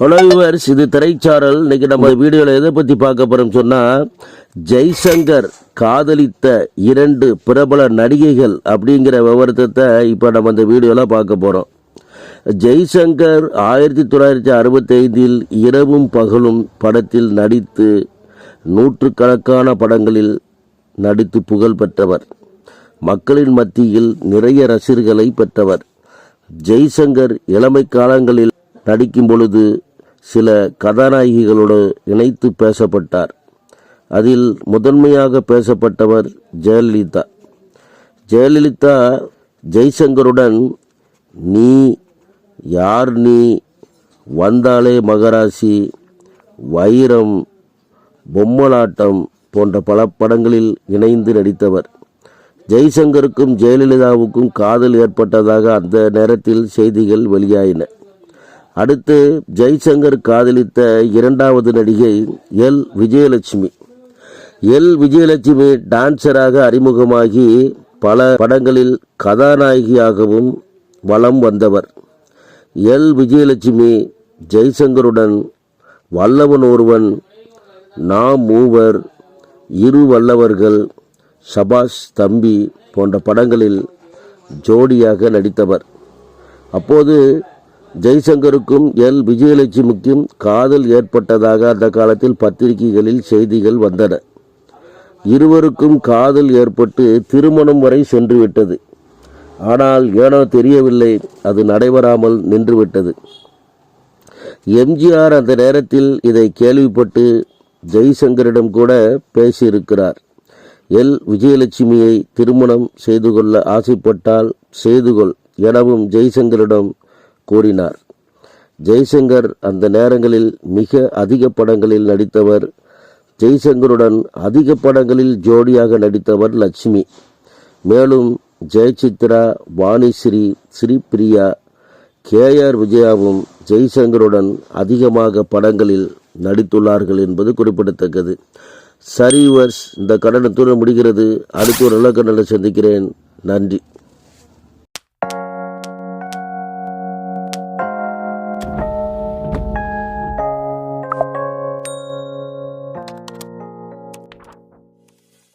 Hello viewers இது திரைச்சாரல். இன்னைக்கு நம்ம வீடியோவில் எதை பற்றி பார்க்க போகிறோம் சொன்னால் ஜெய்சங்கர் காதலித்த இரண்டு பிரபல நடிகைகள் அப்படிங்கிற விவரத்தை இப்போ நம்ம இந்த வீடியோவில் பார்க்க போகிறோம் ஜெய்சங்கர் ஆயிரத்தி தொள்ளாயிரத்தி அறுபத்தைந்தில் இரவும் பகலும் படத்தில் நடித்து நூற்றுக்கணக்கான படங்களில் நடித்து புகழ் பெற்றவர். மக்களின் மத்தியில் நிறைய ரசிகர்களை பெற்றவர். ஜெய்சங்கர் இளமை காலங்களில் நடிக்கும் பொழுது சில கதாநாயகிகளோடு இணைத்து பேசப்பட்டார். அதில் முதன்மையாக பேசப்பட்டவர் ஜெயலலிதா. ஜெயலலிதா ஜெய்சங்கருடன் நீ யார் நீ வந்தாலே மகராசி வைரம் பொம்மலாட்டம் போன்ற பல படங்களில் இணைந்து நடித்தவர். ஜெய்சங்கருக்கும் ஜெயலலிதாவுக்கும் காதல் ஏற்பட்டதாக அந்த நேரத்தில் செய்திகள் வெளியாயின. அடுத்து ஜெய்சங்கர் காதலித்த இரண்டாவது நடிகை எல். விஜயலட்சுமி. எல். விஜயலட்சுமி டான்சராக அறிமுகமாகி பல படங்களில் கதாநாயகியாகவும் வலம் வந்தவர். எல். விஜயலட்சுமி ஜெய்சங்கருடன் வல்லவன் ஒருவன் நாம் மூவர் இரு வல்லவர்கள் சபாஷ் தம்பி போன்ற படங்களில் ஜோடியாக நடித்தவர். அப்போது ஜெய்சங்கருக்கும் எல். விஜயலட்சுமிக்கும் காதல் ஏற்பட்டதாக அந்த காலத்தில் பத்திரிகைகளில் செய்திகள் வந்தன. இருவருக்கும் காதல் ஏற்பட்டு திருமணம் வரை சென்றுவிட்டது. ஆனால் ஏனோ தெரியவில்லை அது நடைபெறாமல் நின்றுவிட்டது. எம்ஜிஆர் அந்த நேரத்தில் இதை கேள்விப்பட்டு ஜெய்சங்கரிடம் கூட பேசியிருக்கிறார். எல். விஜயலட்சுமியை திருமணம் செய்து கொள்ள ஆசைப்பட்டால் செய்து கொள் எனவும் ஜெய்சங்கரிடம் கூறினார். ஜெய்சங்கர் அந்த நேரங்களில் மிக அதிக படங்களில் நடித்தவர். ஜெய்சங்கருடன் அதிக படங்களில் ஜோடியாக நடித்தவர் லட்சுமி. மேலும் ஜெயசித்ரா வாணிஸ்ரீ ஸ்ரீபிரியா கே ஆர் விஜயாவும் ஜெய்சங்கருடன் அதிகமாக படங்களில் நடித்துள்ளார்கள் என்பது குறிப்பிடத்தக்கது. சரிவர்ஸ் இந்த கடனத்துடன் முடிகிறது. அடுத்து ஒரு நல்ல கடனை சந்திக்கிறேன். நன்றி.